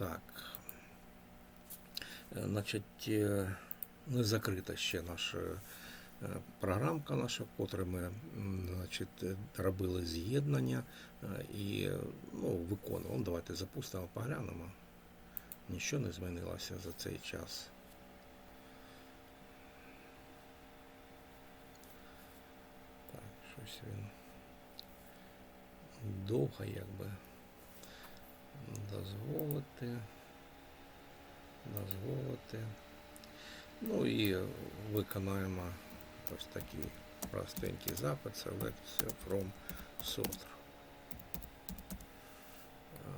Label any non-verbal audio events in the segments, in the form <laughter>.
Так. Е, Значить, не закрита ще наша е, програмка наша, в котрій ми значить, е, робили з'єднання і ну, виконували. Ну, Давайте запустимо, поглянемо. Нічого не змінилося за цей час. Так, щось він довго якби дозволити. Дозволити. Ну і виконаємо ось такий простенький запит Select from. А,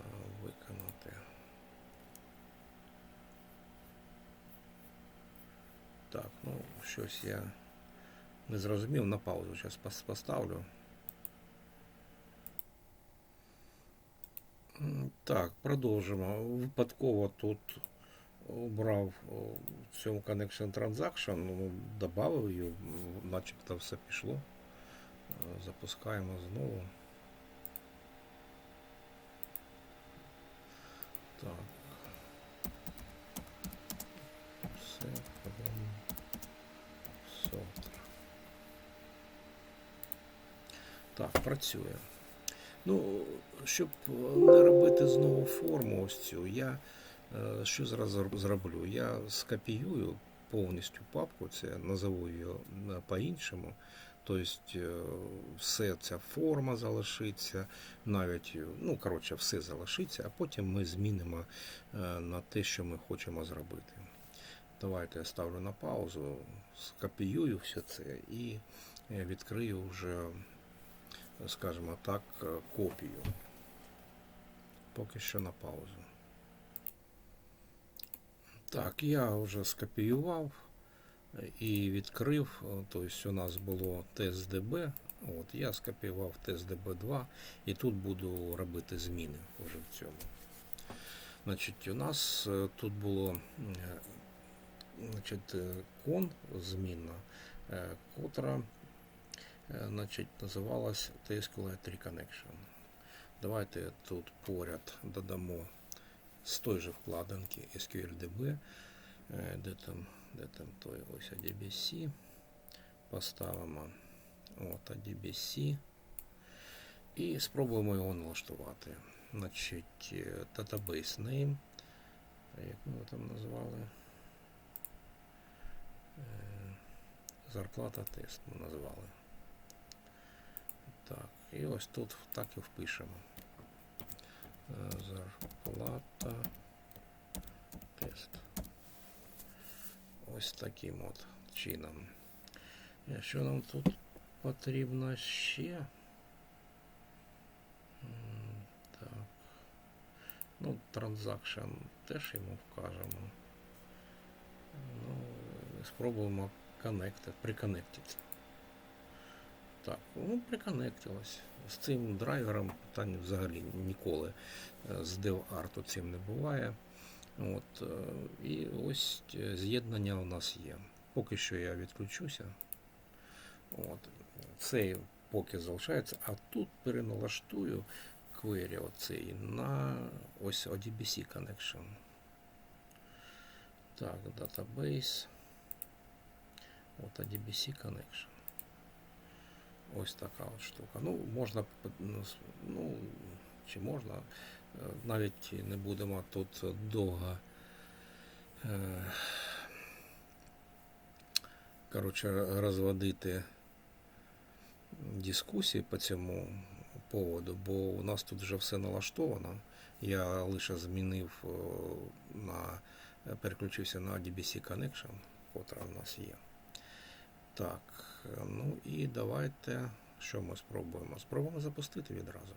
Виконати. Так, ну щось я не зрозумів, на паузу зараз поставлю. Так, продовжимо. Випадково тут обрав в цьому Connection Transaction, ну, додав її, начебто все пішло. Запускаємо знову. Так. Все, потім. Так, працює. Ну, щоб е, не робити знову форму ось цю, я е, що зараз зроблю? Я скопіюю повністю папку, це назову її е, по-іншому. Тобто все ця форма залишиться, навіть, ну, коротше, все залишиться, а потім ми змінимо на те, що ми хочемо зробити. Давайте я ставлю на паузу, скопіюю все це і відкрию вже скажімо так, копію. Поки що на паузу. Так, я вже скопіював і відкрив. Тобто у нас було тест.db. От, я скопіював тест.db2 і тут буду робити зміни вже в цьому. Значить, у нас е, тут було е, значить, е, кон змінна, е, котра значить, називалась TSQLite Reconnection. Давайте тут поряд додамо з той же вкладинки SQLDB, е, де там, де там той ось ADBC, поставимо от ADBC і спробуємо його налаштувати. Значить, е, database name, як ми його там назвали? Е, Зарплата тест ми назвали. Так, і ось тут так і впишемо. Е, Зарплата тест. Ось таким от чином. Що нам тут потрібно ще? Так. Ну, транзакшн теж йому вкажемо. Ну, спробуємо коннекти, приконнектити. Так, ну приконектилось. З цим драйвером питань взагалі ніколи е, з DevArt цим не буває. От, е, і ось е, з'єднання у нас є. Поки що я відключуся. От, цей поки залишається, а тут переналаштую query оцей на ось ODBC connection. Так, database. От ODBC connection. Ось така от штука. Ну, можна, ну, ну, чи можна, е, навіть не будемо тут довго. е, Коротше, розводити дискусії по цьому поводу, бо у нас тут вже все налаштовано. Я лише змінив на переключився на DBC Connection, котра у нас є. Так, е, ну і давайте, що ми спробуємо? Спробуємо запустити відразу.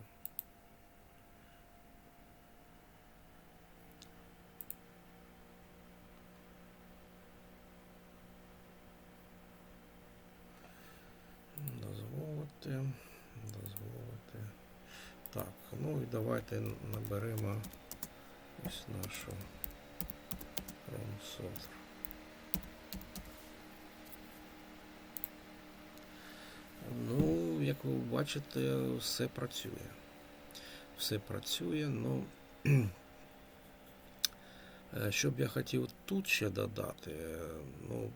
Дозволити, дозволити. Так, ну і давайте наберемо ось нашу ROM-software. Ну, як ви бачите, все працює. Все працює, ну <clears throat> Е, Що б я хотів тут ще додати, е, ну,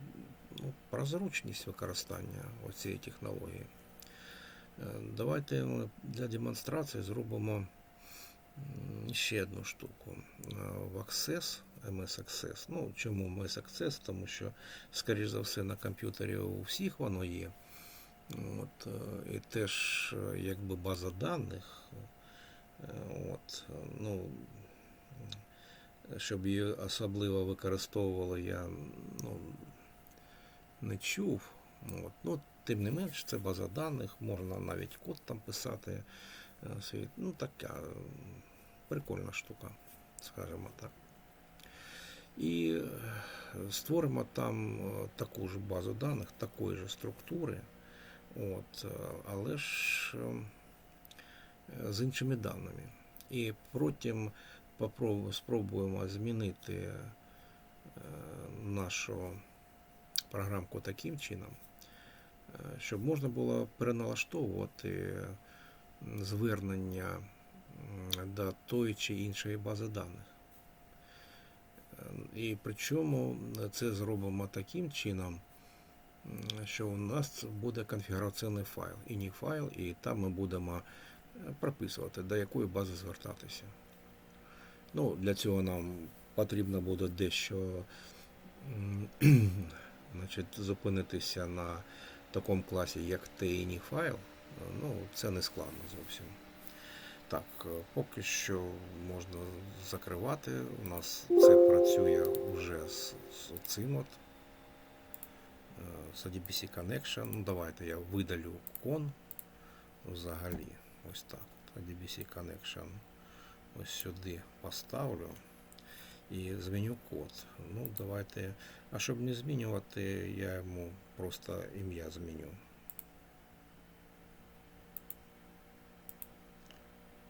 ну, про зручність використання цієї технології. Е, Давайте для демонстрації зробимо ще одну штуку. В Access, MS Access. Ну, чому MS Access? Тому що, скоріш за все, на комп'ютері у всіх воно є. От, е, і теж е, якби база даних. Е, От, ну, щоб її особливо використовували, я ну, не чув. От. Ну, тим не менш, це база даних, можна навіть код там писати. Ну, така прикольна штука, скажімо так. І створимо там таку ж базу даних, такої ж структури, от, е, але ж е, з іншими даними. І потім спробуємо змінити е, нашу програмку таким чином, щоб можна було переналаштовувати звернення до тої чи іншої бази даних. І причому це зробимо таким чином, що у нас буде конфігураційний файл, іні файл, і там ми будемо е, прописувати, до якої бази звертатися. Ну, для цього нам потрібно буде дещо <clears throat> значить, зупинитися на такому класі, як TINI файл. Ну, це не складно зовсім. Так, е, поки що можна закривати. У нас це працює вже з, з цим от. З ADBC Connection. Ну, давайте я видалю кон взагалі. Ось так. ADBC Connection ось сюди поставлю і зміню код. Ну, давайте. А щоб не змінювати, я йому просто ім'я зміню.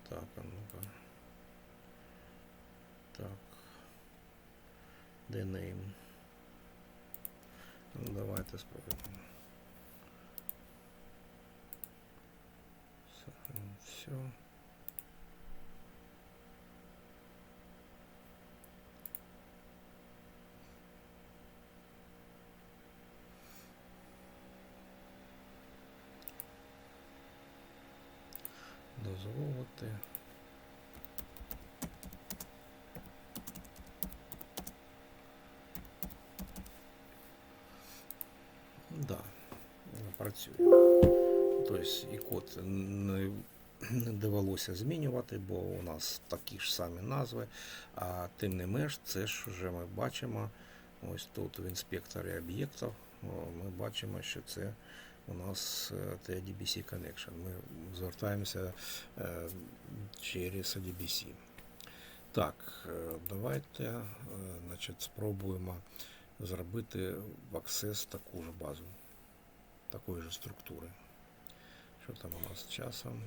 Так, а ну-ка. Так. Де name? Ну, давайте спробуємо. Все. Дозволити. Працює. Тобто і код не, довелося змінювати, бо у нас такі ж самі назви. А тим не менш, це ж вже ми бачимо. Ось тут в інспекторі об'єктів ми бачимо, що це у нас е, TDBC Connection. Ми звертаємося е, через ADBC. Так, е, давайте значить, спробуємо зробити в Access таку ж базу, такої ж структури. Що там у нас з часом?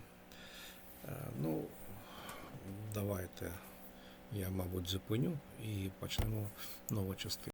Е, Ну, давайте я, мабуть, зупиню і почнемо нову частину.